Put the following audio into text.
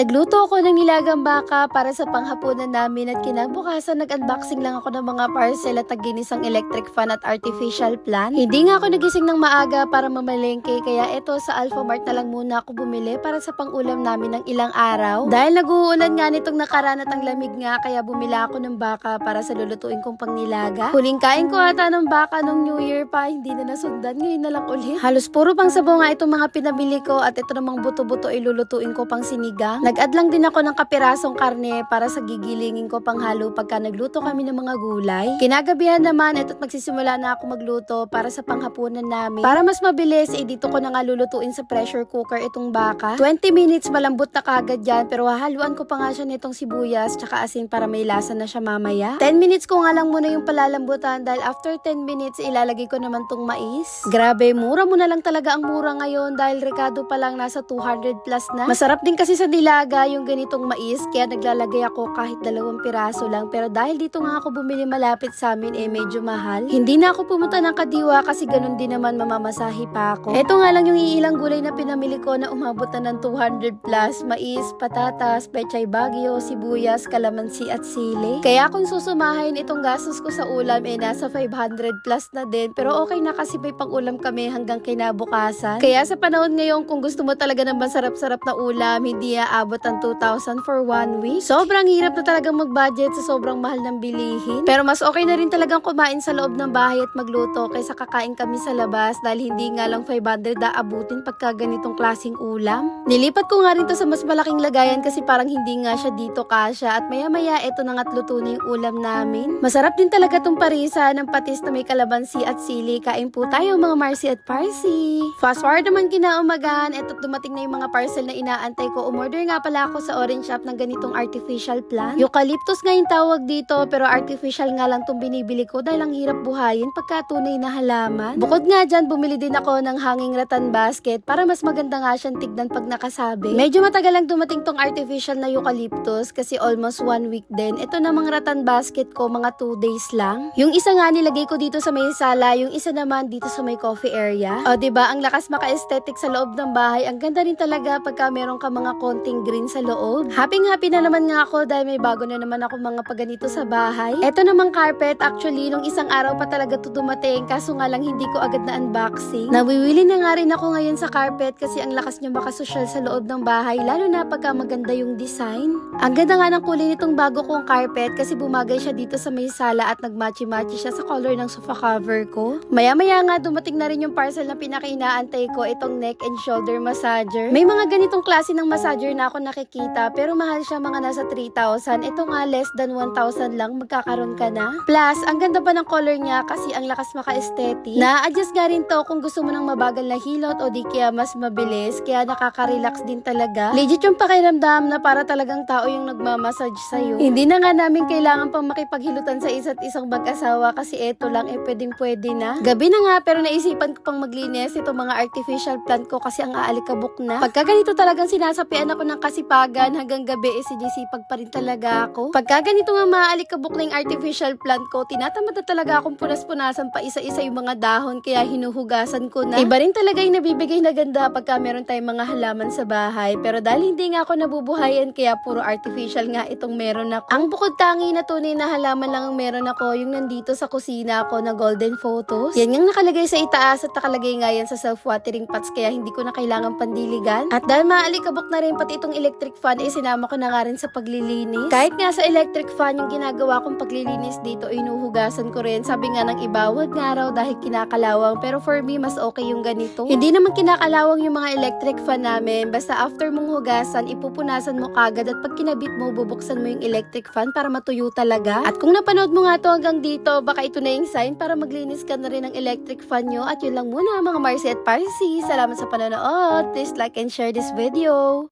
Nagluto ako ng nilagang baka para sa panghapunan namin at kinabukasan nag-unboxing lang ako ng mga parcel at naginisang electric fan at artificial plant. Hindi nga ako nagising ng maaga para mamalengke kaya eto sa Alpha Mart na lang muna ako bumili para sa pangulam namin ng ilang araw. Dahil nag-uulan nga nitong nakaraan ang lamig nga kaya bumila ako ng baka para sa lulutuin kong pangnilaga. Huling kain ko ata ng baka nung New Year pa, hindi na nasundan ngayon na lang ulit. Halos puro pang sabaw nga itong mga pinabili ko at ito namang buto-buto ay lulutuin ko pang sinigang. Nag-add lang din ako ng kapirasong karne para sa gigilingin ko pang halo pagka nagluto kami ng mga gulay. Kinagabihan naman, ito't magsisimula na ako magluto para sa panghapunan namin. Para mas mabilis, eh dito ko na nga lulutuin sa pressure cooker itong baka. 20 minutes malambot na kagad yan, pero hahaluan ko pa nga siya nitong sibuyas tsaka asin para may lasa na siya mamaya. 10 minutes ko nga lang muna yung palalambutan dahil after 10 minutes, ilalagay ko naman tong mais. Grabe, mura mo na lang talaga ang mura ngayon dahil rekado pa lang nasa 200 plus na. Masarap din kasi sa dilaga yung ganitong mais, kaya naglalagay ako kahit dalawang piraso lang. Pero dahil dito nga ako bumili malapit sa amin, eh medyo mahal. Hindi na ako pumunta ng kadiwa kasi ganun din naman mamamasahi pa ako. Ito nga lang yung iilang gulay na pinamili ko na umabot na ng 200 plus. Mais, patatas, pechay bagyo, sibuyas, kalamansi at sili. Kaya kung susumahin itong gastos ko sa ulam, eh nasa 500 plus na din. Pero okay na kasi may pang-ulam kami hanggang kinabukasan. Kaya sa panahon ngayon, kung gusto mo talaga ng masarap-sarap na ulam, hindi aabot ang 2,000 for one week. Sobrang hirap na talagang mag-budget sa sobrang mahal ng bilihin. Pero mas okay na rin talagang kumain sa loob ng bahay at magluto kaysa kakain kami sa labas dahil hindi nga lang 500 aabutin pagka ganitong klaseng ulam. Nilipat ko nga rin to sa mas malaking lagayan kasi parang hindi nga siya dito kasya at maya maya eto na nga't luto na yung ulam namin. Masarap din talaga tong parisa ng patis na may kalabansi at sili. Kain po tayo mga Marcy at Parsi. Fast forward naman kinaumagahan, eto dumating na yung mga parcel na inaantay ko. Umorder nga pala ako sa Orange Shop ng ganitong artificial plant. Eucalyptus nga yung tawag dito pero artificial nga lang tong binibili ko dahil ang hirap buhayin pagka tunay na halaman. Bukod nga dyan, bumili din ako ng hanging rattan basket para mas maganda nga siyang tignan pag nakasabi. Medyo matagal lang dumating tong artificial na eucalyptus kasi almost one week din. Ito namang rattan basket ko, mga 2 days lang. Yung isa nga nilagay ko dito sa may sala, yung isa naman dito sa may coffee area. O, ba Ang lakas maka-aesthetic sa loob ng bahay. Ang ganda rin talaga pagka meron ka mga konting green sa loob. Happy-happy na naman nga ako dahil may bago na naman ako mga paganito sa bahay. Ito namang carpet, actually, nung isang araw pa talaga to dumating. Kaso nga lang hindi ko agad na unboxing. Nawiwili na nga rin ako ngayon sa carpet kasi ang lakas niya makasosyal sa loob ng bahay. Lalo na pagka maganda yung design. Ang ganda nga ng kulay nitong bago kong carpet kasi bumagay siya dito sa may sala at nagmatchy-matchy siya sa color ng sofa cover ko. Maya-maya nga dumating na rin yung parcel na pinakainaantay ko, itong neck and shoulder massager. May mga ganitong klase ng massager na ako nakikita pero mahal siya mga nasa 3,000. Ito nga less than 1,000 lang magkakaroon ka na. Plus, ang ganda pa ng color niya kasi ang lakas maka-aesthetic. Na-adjust nga rin to kung gusto mo ng mabagal na hilot o di kaya mas mabilis kaya nakaka-relax din talaga. Legit yung pakiramdam na para talagang tao yung nagmamassage sa'yo. Hindi na nga namin kailangan pang makipaghilutan sa isa't isang mag-asawa kasi eto lang eh pwedeng pwede na. Gabi na nga pero naisipan ko pang maglinis itong mga artificial plant ko kasi ang aalikabok na. Pagka ganito talagang sinasapian ako ng kasipagan hanggang gabi eh sinisipag pa rin talaga ako. Pagka ganito nga maaalikabok na yung artificial plant ko, tinatamad na talaga akong punas-punasan pa isa-isa yung mga dahon kaya hinuhugasan ko na. Iba rin talaga yung nabibigay na ganda pagka meron tayong mga halaman sa bahay. Pero dahil hindi nga ako nabubuhayan kaya puro artificial nga itong meron ako. Ang bukod tangi na tunay na halaman lang ang meron ako yung nandito sa kusina ko na golden photos. Yan yung nakalagay sa itaas at nakalagay nga yan sa self-watering pots kaya hindi ko na kailangan pandiligan. At dahil maalikabok na rin pati itong electric fan eh sinama ko na nga rin sa paglilinis. Kahit nga sa electric fan yung ginagawa kong paglilinis dito ay inuhugasan ko rin. Sabi nga ng iba, wag nga raw dahil kinakalawang. Pero for me, mas okay yung ganito. Hindi naman kinakalawang yung mga electric fan namin. Basta after mong hugasan, ipupunasan mo kagad at pag kinabit mo, bubuksan mo yung electric fan para matuyo talaga. At kung napanood mo nga to hanggang dito, baka ito na yung sign para maglinis ka na rin ng electric fan nyo. At yun lang muna mga Marcy at Parsi. Salamat sa panonood. Please like and share this video.